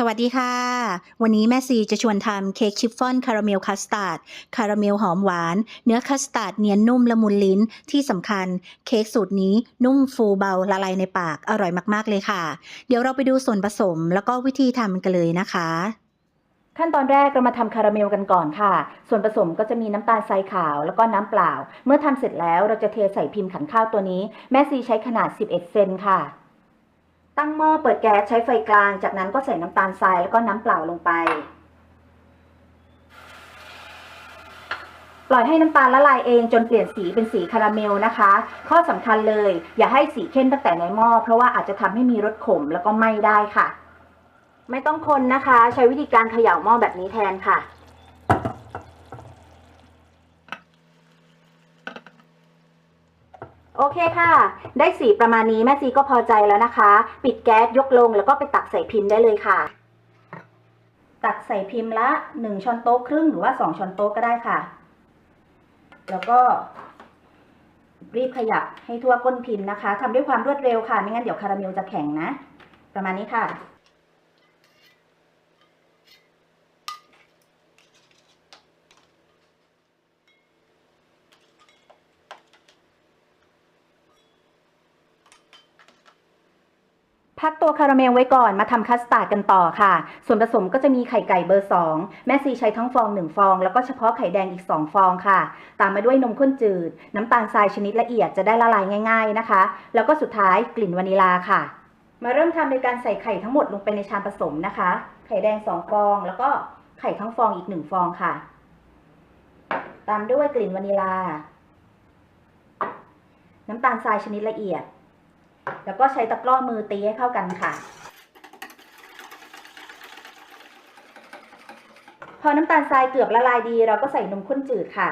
สวัสดีค่ะ วันนี้แม่ซีจะชวนทำเค้กชิฟฟ่อนคาราเมลคัสตาร์ด คาราเมลหอมหวาน เนื้อคัสตาร์ดเนียนนุ่มละมุนลิ้น ที่สำคัญเค้กสูตรนี้นุ่มฟูเบาละลายในปาก อร่อยมากๆเลยค่ะ เดี๋ยวเราไปดูส่วนผสมแล้วก็วิธีทำกันเลยนะคะ ขั้นตอนแรกเรามาทำคาราเมลกันก่อนค่ะ ส่วนผสมก็จะมีน้ำตาลทรายขาวแล้วก็น้ำเปล่า เมื่อทำเสร็จแล้วเราจะเทใส่พิมพ์ขันข้าวตัวนี้ แม่ซีใช้ขนาด 11 เซนค่ะ ตั้งหม้อเปิดแก๊สใช้ไฟกลาง จากนั้นก็ใส่น้ำตาลทรายแล้วก็น้ำเปล่าลงไป ปล่อยให้น้ำตาลละลายเองจนเปลี่ยนสีเป็นสีคาราเมลนะคะ ข้อสำคัญเลย อย่าให้สีเข้มตั้งแต่ในหม้อเพราะว่าอาจจะทำให้มีรสขมแล้วก็ไหม้ได้ค่ะ ไม่ต้องคนนะคะ ใช้วิธีการเขย่าหม้อแบบนี้แทนค่ะ โอเคค่ะ ได้สีประมาณนี้แม่ซีก็พอใจแล้วนะคะ ปิดแก๊สยกลงแล้วก็ไปตักใส่พิมพ์ได้เลยค่ะ ตักใส่พิมพ์ละหนึ่งช้อนโต๊ะครึ่งหรือว่าสองช้อนโต๊ะก็ได้ค่ะ แล้วก็ รีบขยับให้ทั่วก้นพิมพ์นะคะทำด้วยความรวดเร็วค่ะ ไม่งั้นเดี๋ยวคาราเมลจะแข็งนะ ประมาณนี้ค่ะ พักตัวคาราเมลไว้ก่อนมาทำคัสตาร์ดกันต่อค่ะ ส่วนผสมก็จะมีไข่ไก่เบอร์ 2 แม่ซีใช้ทั้งฟอง 1 ฟอง แล้วก็เฉพาะไข่แดงอีก 2 ฟองค่ะ ตามมาด้วยนมข้นจืด น้ำตาลทรายชนิดละเอียดจะได้ละลายง่าย ๆนะคะ แล้วก็สุดท้ายกลิ่นวานิลาค่ะ มาเริ่มทำโดยการใส่ไข่ทั้งหมดลงไปในชามผสมนะคะ ไข่แดง 2 ฟอง แล้วก็ไข่ทั้งฟองอีก 1 ฟองค่ะ ตามด้วยกลิ่นวานิลา น้ำตาลทรายชนิดละเอียด แล้วก็ใช้ตะกร้อมือตีให้เข้ากันค่ะ พอน้ำตาลทรายเกือบละลายดี เราก็ใส่นมข้นจืดค่ะ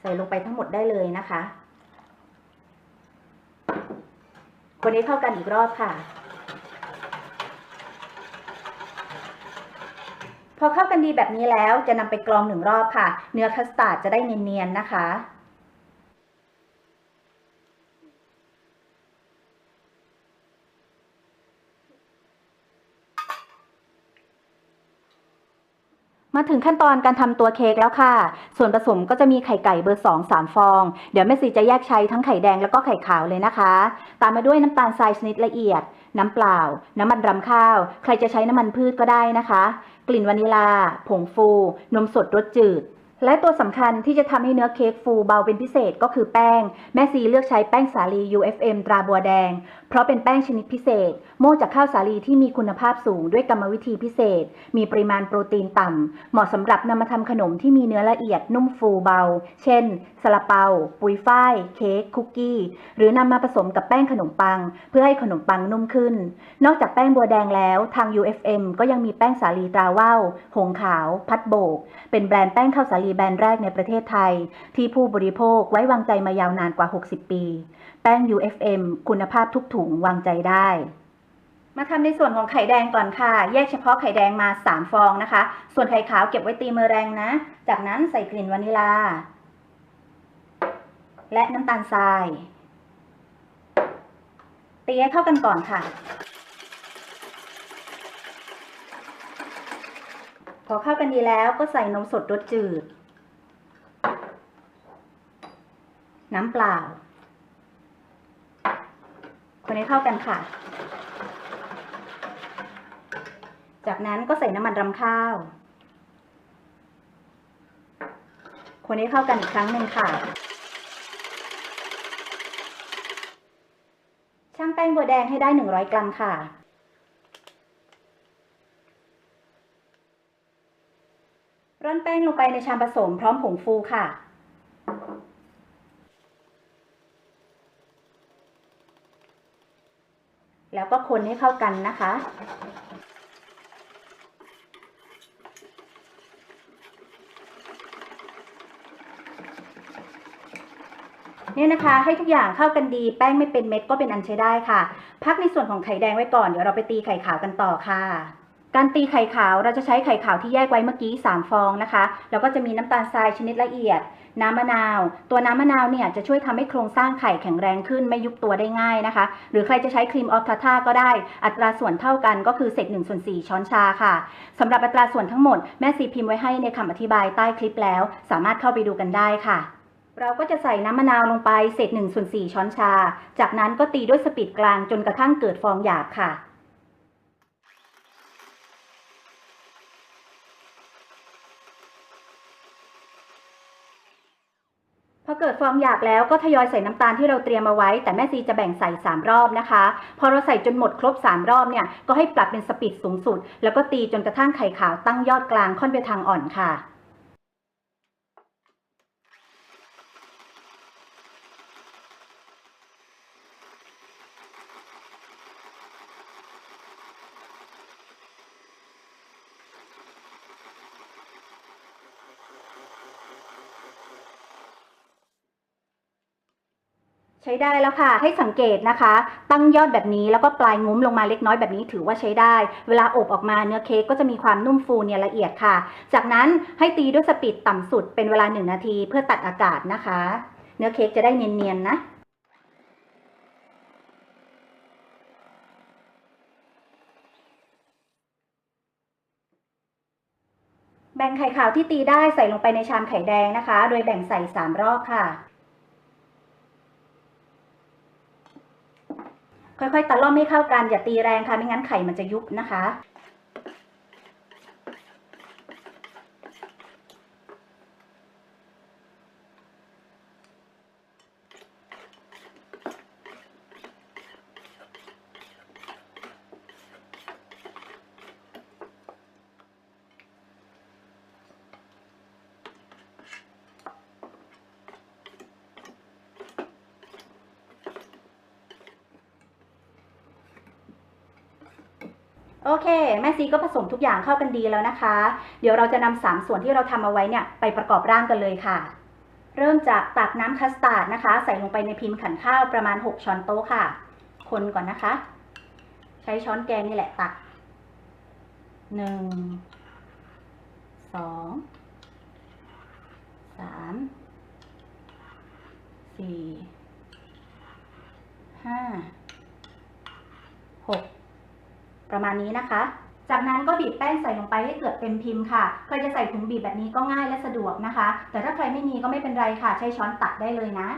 ใส่ลงไปทั้งหมดได้เลยนะคะ คนนี้เข้ากันอีกรอบค่ะ พอเข้ากันดีแบบนี้แล้วจะนำไปกรองหนึ่งรอบค่ะ เนื้อคัสตาร์ดจะได้เนียนๆนะคะ มาถึงขั้นตอนการทำตัวเค้กแล้วค่ะ ส่วนผสมก็จะมีไข่ไก่เบอร์ 2 3 ฟอง เดี๋ยวแม่สีจะแยกใช้ทั้งไข่แดงแล้วก็ไข่ขาวเลยนะคะ ตามมาด้วยน้ำตาลทรายชนิดละเอียด น้ำเปล่า น้ำมันรำข้าว ใครจะใช้น้ำมันพืชก็ได้นะคะ กลิ่นวานิลา ผงฟู นมสดรสจืด และตัวสำคัญที่จะทำให้เนื้อเค้กฟูเบาเป็นพิเศษก็คือแป้ง แม่ซีเลือกใช้แป้งสาลี UFM ตราบัวแดง เพราะเป็นแป้งชนิดพิเศษ โม่จากข้าวสาลีที่มีคุณภาพสูงด้วยกรรมวิธีพิเศษ มีปริมาณโปรตีนต่ำ เหมาะสำหรับนำมาทำขนมที่มีเนื้อละเอียดนุ่มฟูเบา เช่นซาลาเปา ปุยฝ้าย เค้ก คุกกี้ หรือนำมาผสมกับแป้งขนมปัง เพื่อให้ขนมปังนุ่มขึ้น นอกจากแป้งบัวแดงแล้ว ทาง UFM ก็ยังมีแป้งสาลีตราว่าว หงขาว พัดโบก เป็นแบรนด์แป้งข้าวสาลีแบรนด์แรกในประเทศไทย ที่ผู้บริโภคไว้วางใจมายาวนานกว่า 60 ปี แป้ง UFM คุณภาพทุกถุงวางใจได้ มาทำในส่วนของไข่แดงก่อนค่ะ แยกเฉพาะไข่แดงมา 3 ฟองนะคะ ส่วนไข่ขาวเก็บไว้ตีมือแรงนะ จากนั้นใส่กลิ่นวานิลา และน้ำตาลทราย ตีให้เข้ากันก่อนค่ะพอเข้ากันดีแล้วก็ใส่นมสดรสจืด น้ำเปล่า คนให้เข้ากันค่ะ จากนั้นก็ใส่น้ำมันรำข้าว คนให้เข้ากันอีกครั้งหนึ่งค่ะ ช่างแป้งบัวแดงให้ได้ 100 กรัมค่ะร่อนแป้งลงไปในชามผสมพร้อมผงฟูค่ะ แล้วก็คนให้เข้ากันนะคะ เนี่ยนะคะให้ทุกอย่างเข้ากันดีแป้งไม่เป็นเม็ดก็เป็นอันใช้ได้ค่ะ พักในส่วนของไข่แดงไว้ก่อนเดี๋ยวเราไปตีไข่ขาวกันต่อค่ะ การตีไข่ขาวเราจะใช้ไข่ขาวที่แยกไว้เมื่อกี้ 3 ฟองนะคะ แล้วก็จะมีน้ำตาลทรายชนิดละเอียด น้ำมะนาว ตัวน้ำมะนาวเนี่ยจะช่วยทำให้โครงสร้างไข่แข็งแรงขึ้นไม่ยุบตัวได้ง่ายนะคะ หรือใครจะใช้ครีมออฟทาท่าก็ได้ อัตราส่วนเท่ากันก็คือเศษ1ส่วน4ช้อนชาค่ะสำหรับอัตราส่วนทั้งหมดแม่ซีพิมพ์ไว้ให้ในคำอธิบายใต้คลิปแล้ว สามารถเข้าไปดูกันได้ค่ะเราก็จะใส่น้ำมะนาวลงไปเศษ1ส่วน4ช้อนชา จากนั้นก็ตีด้วยสปีดกลางจนกระทั่งเกิดฟองหยาบค่ะ พอเกิดฟองหยากแล้วก็ทยอยใส่น้ำตาลที่เราเตรียมมาไว้ แต่แม่ซีจะแบ่งใส่ 3 รอบนะคะ พอเราใส่จนหมดครบ 3 รอบเนี่ยก็ให้ปรับเป็นสปีดสูงสุด แล้วก็ตีจนกระทั่งไข่ขาวตั้งยอดกลางค่อนไปทางอ่อนค่ะ ใช้ได้แล้วค่ะให้สังเกตนะคะ ตั้งยอดแบบนี้แล้วก็ปลายงุ้มลงมาเล็กน้อยแบบนี้ถือว่าใช้ได้ เวลาอบออกมาเนื้อเค้กก็จะมีความนุ่มฟูเนียนละเอียดค่ะ จากนั้นให้ตีด้วยสปีดต่ำสุดเป็นเวลา 1 นาทีเพื่อตัดอากาศนะคะ เนื้อเค้กจะได้เนียนๆนะแบ่งไข่ขาวที่ตีได้ใส่ลงไปในชามไข่แดงนะคะ โดยแบ่งใส่ 3 รอบค่ะ ค่อยๆ ตะล่อมให้เข้ากันอย่าตีแรงค่ะไม่งั้นไข่มันจะยุบนะคะ โอเค แม่ซีก็ผสมทุกอย่างเข้ากันดีแล้วนะคะ เดี๋ยวเราจะนำสามส่วนที่เราทำเอาไว้เนี่ยไปประกอบร่างกันเลยค่ะ เริ่มจากตักน้ำคัสตาร์ดนะคะ ใส่ลงไปในพิมพ์ขันข้าวประมาณ 6 ช้อนโต๊ะค่ะ คนก่อนนะคะ ใช้ช้อนแกงนี่แหละตักหนึ่งสองสามสี่ ประมาณนี้นะคะ จากนั้นก็บีบแป้งใส่ลงไปให้เกือบเต็มพิมพ์ค่ะ ใครจะใส่ถุงบีบแบบนี้ก็ง่ายและสะดวกนะคะ แต่ถ้าใครไม่มีก็ไม่เป็นไรค่ะ ใช้ช้อนตักได้เลยนะ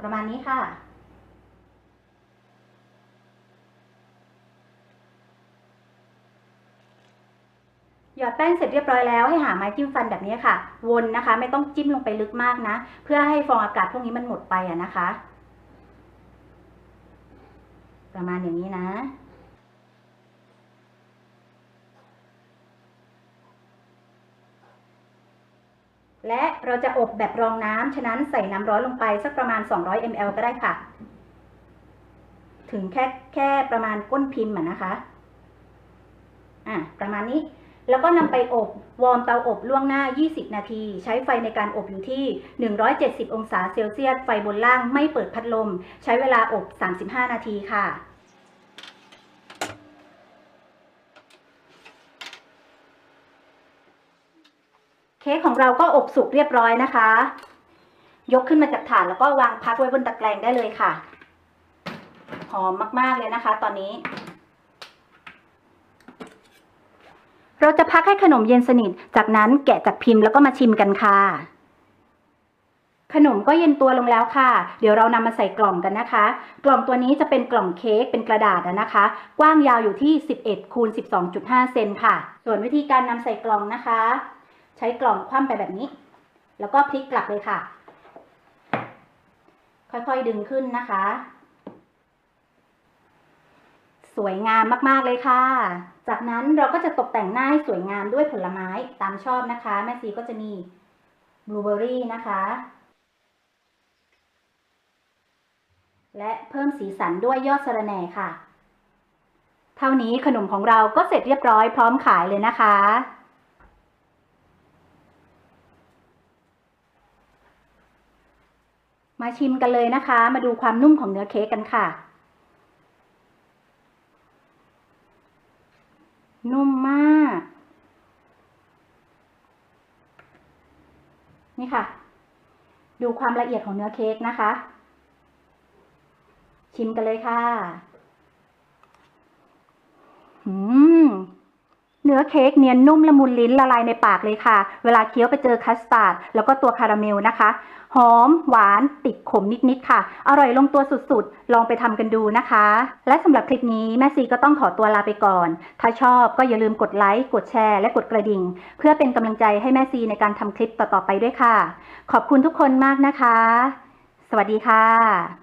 ประมาณนี้ค่ะ ห ยอดแป้งเสร็จเรียบร้อยแล้วให้หาไม้จิ้มฟันแบบนี้ค่ะ วนนะคะ ไม่ต้องจิ้มลงไปลึกมากนะ เพื่อให้ฟองอากาศพวกนี้มันหมดไปอะนะคะ ประมาณอย่างนี้นะและเราจะอบแบบรองน้ำ ฉะนั้นใส่น้ำร้อนลงไปสักประมาณ 200 ml ก็ได้ค่ะ ถึงแค่แค่ประมาณก้นพิมพ์อะนะคะ อะ ประมาณนี้ แล้วก็นำไปอบ วอร์มเตาอบล่วงหน้า 20 นาที ใช้ไฟในการอบอยู่ที่ 170 องศาเซลเซียส ไฟบนล่างไม่เปิดพัดลม ใช้เวลาอบ 35 นาทีค่ะเค้กของเราก็อบสุกเรียบร้อยนะคะ ยกขึ้นมาจากถาดแล้วก็วางพักไว้บนตะแกรงได้เลยค่ะ หอมมาก ๆ เลยนะคะตอนนี้ เราจะพักให้ขนมเย็นสนิท จากนั้นแกะจากพิมพ์แล้วก็มาชิมกันค่ะ ขนมก็เย็นตัวลงแล้วค่ะ เดี๋ยวเรานำมาใส่กล่องกันนะคะ กล่องตัวนี้จะเป็นกล่องเค้กเป็นกระดาษนะคะ กว้างยาวอยู่ที่ 11คูณ12.5 เซนค่ะ ส่วนวิธีการนำใส่กล่องนะคะ ใช้กล่องคว่ำไปแบบนี้ แล้วก็พลิกกลับเลยค่ะ ค่อยๆดึงขึ้นนะคะ สวยงามมาก ๆ เลยค่ะ จากนั้นเราก็จะตกแต่งหน้าให้สวยงามด้วยผลไม้ตามชอบนะคะ แม่ซีก็จะมีบลูเบอร์รี่นะคะ และเพิ่มสีสันด้วยยอดสะระแหน่ค่ะ เท่านี้ขนมของเราก็เสร็จเรียบร้อยพร้อมขายเลยนะคะมาชิมกันเลยนะคะ มาดูความนุ่มของเนื้อเค้กกันค่ะ นุ่มมาก นี่ค่ะ ดูความละเอียดของเนื้อเค้กนะคะ ชิมกันเลยค่ะ อืม เนื้อเค้กเนียนนุ่มละมุนลิ้นละลายในปากเลยค่ะ เวลาเคี้ยวไปเจอคัสตาร์ดแล้วก็ตัวคาราเมลนะคะ หอม หวาน ติดขมนิดๆค่ะ อร่อยลงตัวสุดๆ ลองไปทำกันดูนะคะ และสำหรับคลิปนี้แม่ซีก็ต้องขอตัวลาไปก่อน ถ้าชอบก็อย่าลืมกดไลค์ กดแชร์ และกดกระดิ่ง เพื่อเป็นกำลังใจให้แม่ซีในการทำคลิปต่อๆไปด้วยค่ะ ขอบคุณทุกคนมากนะคะ สวัสดีค่ะ